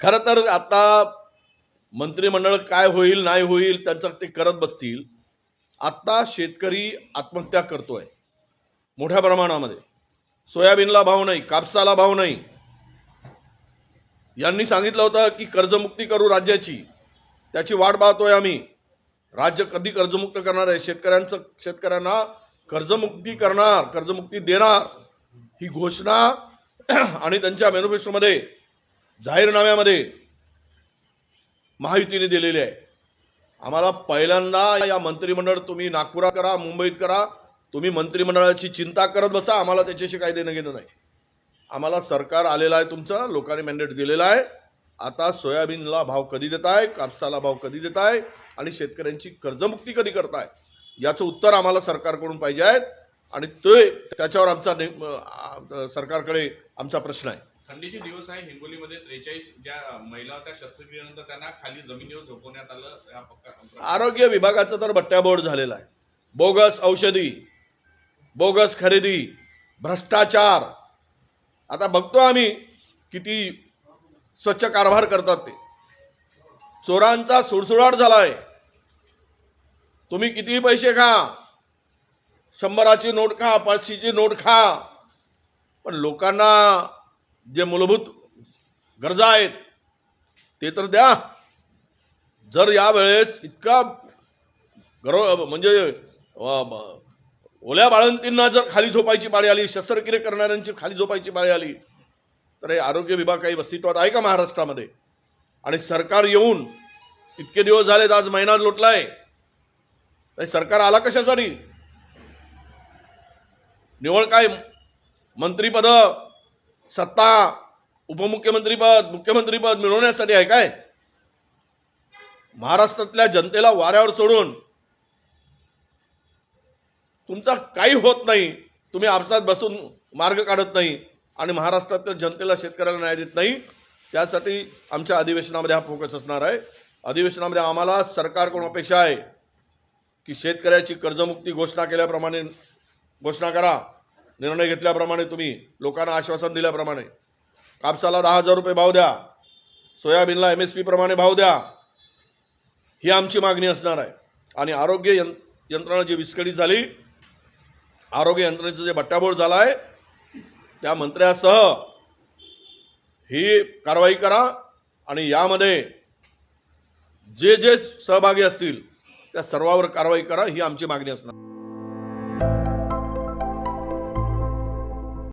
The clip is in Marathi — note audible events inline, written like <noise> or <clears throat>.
खरं तर आता मंत्रिमंडळ काय होईल नाही होईल त्यांचं ते करत बसतील. आत्ता शेतकरी आत्महत्या करतोय मोठ्या प्रमाणामध्ये. सोयाबीनला भाव नाही कापसाला भाव नाही. यांनी सांगितलं होतं की कर्जमुक्ती करू राज्याची. त्याची वाट पाहतोय आम्ही. राज्य कधी कर्जमुक्त करणार आहे? शेतकऱ्यांचं शेतकऱ्यांना कर्जमुक्ती करणार कर्जमुक्ती देणार ही घोषणा <clears throat> आणि त्यांच्या मॅनिफेस्टोमध्ये जाहीरनाम्यामध्ये महायुतीने दिलेली आहे. आम्हाला पहिल्यांदा या मंत्रिमंडळ तुम्ही नागपुरात करा मुंबईत करा तुम्ही मंत्रिमंडळाची चिंता करत बसा आम्हाला त्याच्याशी काही देणं घेणं नाही. आम्हाला सरकार आलेलं आहे तुमचं लोकांनी मॅन्डेट दिलेला आहे. आता सोयाबीनला भाव कधी देताय कापसाला भाव कधी देताय आणि शेतकऱ्यांची कर्जमुक्ती कधी करताय याचं उत्तर आम्हाला सरकारकडून पाहिजे आहे. आणि ते त्याच्यावर आमचा सरकारकडे आमचा प्रश्न आहे. थंडीचे दिवस आहे हिंगोलीमध्ये त्रेचाळीस ज्या महिला होत्या शस्त्रक्रियेनंतर त्यांना खाली जमिनीवर झोपवण्यात आलं. या पक्का- आरोग्य विभागाचं तर बट्ट्याबोर्ड झालेला आहे. बोगस औषधी बोगस खरेदी भ्रष्टाचार. आता बघतो आम्ही किती स्वच्छ कारभार करतात ते. चोरांचा सुळसुळाट झालाय. तुम्ही कितीही पैसे खा. शंभराची नोट खा पाचशेची नोट खा. पण लोकांना जे मूलभूत गरजा आहेत ते तर द्या. जर यावेळेस इतका गर्व म्हणजे ओल्या बाळंतींना जर खाली झोपायची पाळी आली शस्त्रक्रिया करणाऱ्यांची खाली झोपायची पाळी आली तर हे आरोग्य विभाग काही अस्तित्वात आहे का महाराष्ट्रामध्ये? आणि सरकार येऊन इतके दिवस झालेत आज महिना लोटलाय. तर सरकार आला कशासाठी? निवळ काय मंत्रीपद सत्ता उपमुख्यमंत्रीपद मुख्यमंत्रीपद मिळवण्यासाठी आहे काय? महाराष्ट्रातल्या जनतेला वाऱ्यावर सोडून तुमचा काही होत नाही. तुम्ही आपसात बसून मार्ग काढत नाही आणि महाराष्ट्रातल्या जनतेला शेतकऱ्याला न्याय देत नाही. त्यासाठी आमच्या अधिवेशनामध्ये हा फोकस असणार आहे. अधिवेशनामध्ये आम्हाला सरकारकडून अपेक्षा आहे? की शेतकऱ्याची कर्जमुक्ती घोषणा केल्याप्रमाणे घोषणा करा. निर्णय घेतल्याप्रमाणे तुम्ही लोकांना आश्वासन दिल्याप्रमाणे. कापसाला दहा हजार रुपये भाव द्या. सोयाबीनला एम एस पी प्रमाणे भाव द्या. ही आमची मागणी असणार आहे. आणि आरोग्य यं यंत्रणा जी विस्कळीत झाली आरोग्य यंत्रणेचं जे बट्ट्याबोळ झाला आहे त्या मंत्र्यासह ही कारवाई करा आणि यामध्ये जे जे सहभागी असतील त्या सर्वावर कारवाई करा ही आमची मागणी असणार.